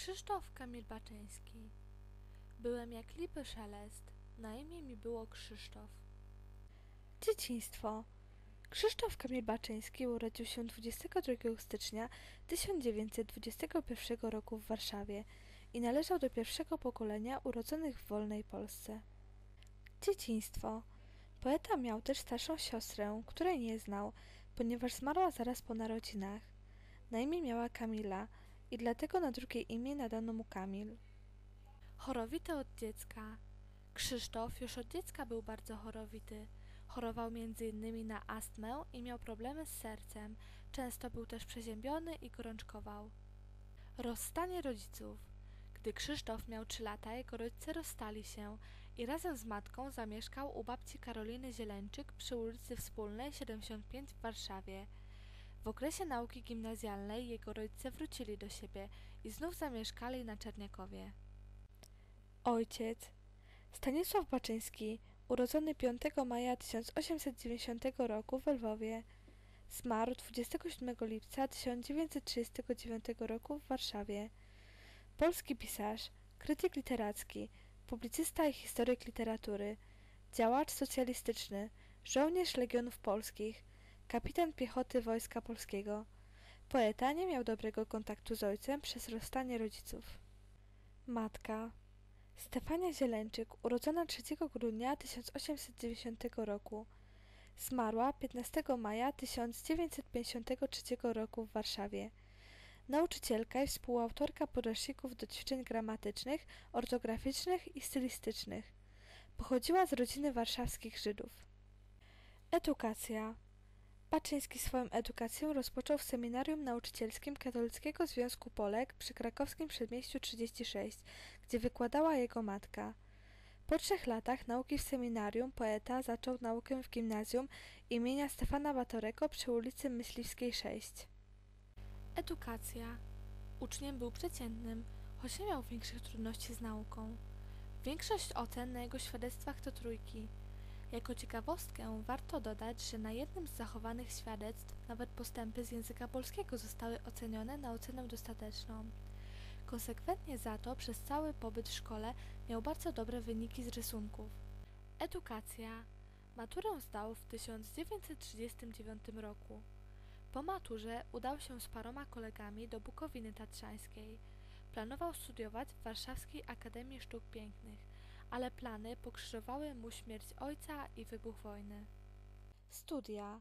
Krzysztof Kamil Baczyński Byłem jak lipy szelest, na imię mi było Krzysztof. Dzieciństwo. Krzysztof Kamil Baczyński urodził się 22 stycznia 1921 roku w Warszawie i należał do pierwszego pokolenia urodzonych w wolnej Polsce. Dzieciństwo. Poeta miał też starszą siostrę, której nie znał, ponieważ zmarła zaraz po narodzinach. Na imię miała Kamila i dlatego na drugie imię nadano mu Kamil. Chorowity od dziecka. Krzysztof już od dziecka był bardzo chorowity. Chorował innymi na astmę i miał problemy z sercem. Często był też przeziębiony i gorączkował. Rozstanie rodziców. Gdy Krzysztof miał trzy lata, jego rodzice rozstali się i razem z matką zamieszkał u babci Karoliny Zieleńczyk przy ulicy Wspólnej 75 w Warszawie. W okresie nauki gimnazjalnej jego rodzice wrócili do siebie i znów zamieszkali na Czerniakowie. Ojciec Stanisław Baczyński, urodzony 5 maja 1890 roku w Lwowie, zmarł 27 lipca 1939 roku w Warszawie. Polski pisarz, krytyk literacki, publicysta i historyk literatury, działacz socjalistyczny, żołnierz Legionów Polskich, kapitan piechoty Wojska Polskiego. Poeta nie miał dobrego kontaktu z ojcem przez rozstanie rodziców. Matka Stefania Zieleńczyk, urodzona 3 grudnia 1890 roku, zmarła 15 maja 1953 roku w Warszawie. Nauczycielka i współautorka podręczników do ćwiczeń gramatycznych, ortograficznych i stylistycznych. Pochodziła z rodziny warszawskich Żydów. Edukacja Baczyński swoją edukację rozpoczął w seminarium nauczycielskim Katolickiego Związku Polek przy krakowskim Przedmieściu 36, gdzie wykładała jego matka. Po trzech latach nauki w seminarium poeta zaczął naukę w gimnazjum imienia Stefana Batorego przy ulicy Myśliwskiej 6. Edukacja. Uczniem był przeciętnym, choć nie miał większych trudności z nauką. Większość ocen na jego świadectwach to trójki. Jako ciekawostkę warto dodać, że na jednym z zachowanych świadectw nawet postępy z języka polskiego zostały ocenione na ocenę dostateczną. Konsekwentnie za to przez cały pobyt w szkole miał bardzo dobre wyniki z rysunków. Edukacja. Maturę zdał w 1939 roku. Po maturze udał się z paroma kolegami do Bukowiny Tatrzańskiej. Planował studiować w Warszawskiej Akademii Sztuk Pięknych, ale plany pokrzyżowały mu śmierć ojca i wybuch wojny. Studia.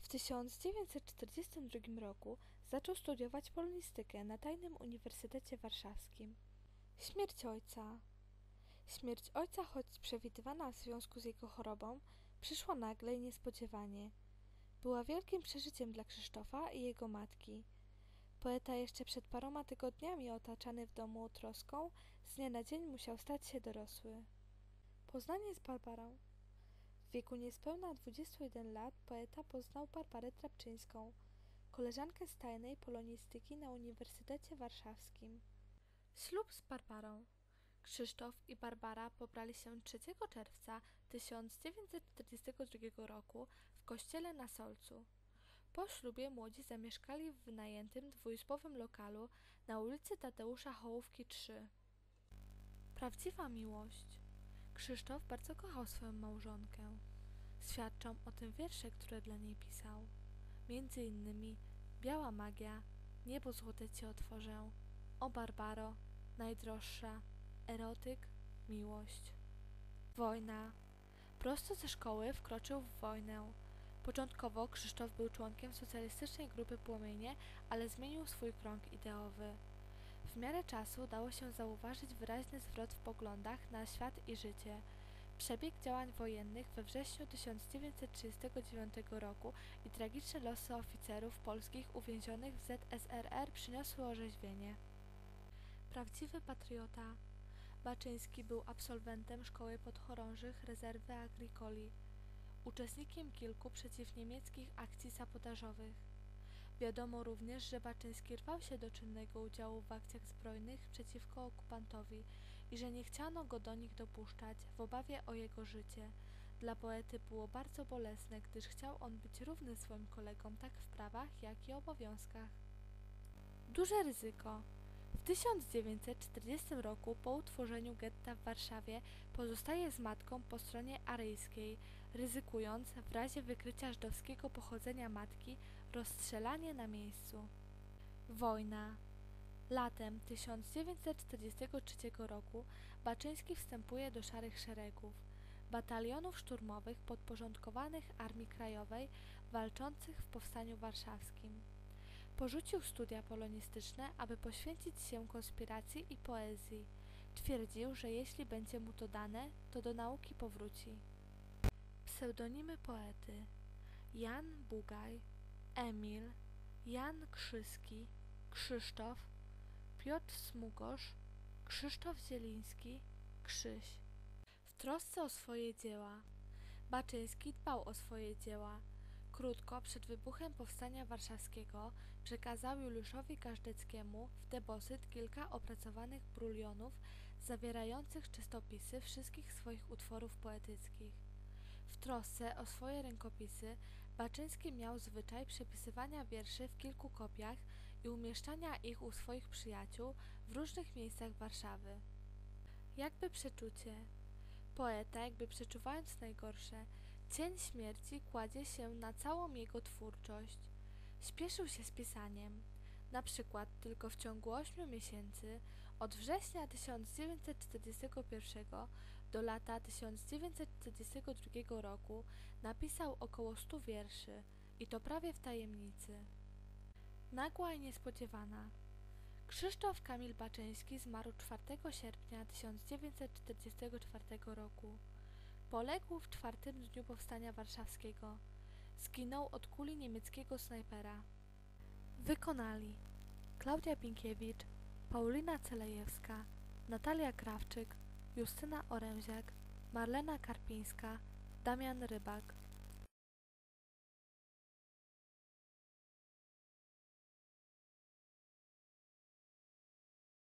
W 1942 roku zaczął studiować polonistykę na Tajnym Uniwersytecie Warszawskim. Śmierć ojca. Śmierć ojca, choć przewidywana w związku z jego chorobą, przyszła nagle i niespodziewanie. Była wielkim przeżyciem dla Krzysztofa i jego matki. Poeta jeszcze przed paroma tygodniami otaczany w domu troską, z dnia na dzień musiał stać się dorosły. Poznanie z Barbarą W wieku niespełna 21 lat poeta poznał Barbarę Trapczyńską, koleżankę z tajnej polonistyki na Uniwersytecie Warszawskim. Ślub z Barbarą Krzysztof i Barbara pobrali się 3 czerwca 1942 roku w kościele na Solcu. Po ślubie młodzi zamieszkali w wynajętym dwuizbowym lokalu na ulicy Tadeusza Hołówki 3. Prawdziwa miłość. Krzysztof bardzo kochał swoją małżonkę. Świadczą o tym wiersze, które dla niej pisał. Między innymi Biała magia, Niebo złote ci otworzę, O Barbaro, najdroższa, Erotyk, miłość. Wojna. Prosto ze szkoły wkroczył w wojnę. Początkowo Krzysztof był członkiem socjalistycznej grupy Płomienie, ale zmienił swój krąg ideowy. W miarę czasu dało się zauważyć wyraźny zwrot w poglądach na świat i życie. Przebieg działań wojennych we wrześniu 1939 roku i tragiczne losy oficerów polskich uwięzionych w ZSRR przyniosły orzeźwienie. Prawdziwy patriota Baczyński był absolwentem Szkoły Podchorążych Rezerwy Agricoli, uczestnikiem kilku przeciwniemieckich akcji sabotażowych. Wiadomo również, że Baczyński rwał się do czynnego udziału w akcjach zbrojnych przeciwko okupantowi i że nie chciano go do nich dopuszczać w obawie o jego życie. Dla poety było bardzo bolesne, gdyż chciał on być równy swoim kolegom tak w prawach, jak i obowiązkach. Duże ryzyko. W 1940 roku po utworzeniu getta w Warszawie pozostaje z matką po stronie aryjskiej, ryzykując w razie wykrycia żydowskiego pochodzenia matki rozstrzelanie na miejscu. Wojna. Latem 1943 roku Baczyński wstępuje do Szarych Szeregów, batalionów szturmowych podporządkowanych Armii Krajowej walczących w Powstaniu Warszawskim. Porzucił studia polonistyczne, aby poświęcić się konspiracji i poezji. Twierdził, że jeśli będzie mu to dane, to do nauki powróci. Pseudonimy poety Jan Bugaj, Emil, Jan Krzyski, Krzysztof, Piotr Smugosz, Krzysztof Zieliński, Krzyś. W trosce o swoje dzieła Baczyński dbał o swoje dzieła. Krótko przed wybuchem Powstania Warszawskiego przekazał Juliuszowi Każdeckiemu w depozyt kilka opracowanych brulionów zawierających czystopisy wszystkich swoich utworów poetyckich. W trosce o swoje rękopisy Baczyński miał zwyczaj przepisywania wierszy w kilku kopiach i umieszczania ich u swoich przyjaciół w różnych miejscach Warszawy. Jakby przeczucie. Poeta, jakby przeczuwając najgorsze, cień śmierci kładzie się na całą jego twórczość. Śpieszył się z pisaniem. Na przykład tylko w ciągu ośmiu miesięcy, od września 1941 do lata 1942 roku, napisał około stu wierszy i to prawie w tajemnicy. Nagła i niespodziewana. Krzysztof Kamil Baczyński zmarł 4 sierpnia 1944 roku. Poległ w czwartym dniu powstania warszawskiego. Zginął od kuli niemieckiego snajpera. Wykonali Klaudia Pinkiewicz, Paulina Celejewska, Natalia Krawczyk, Justyna Oręziak, Marlena Karpińska, Damian Rybak.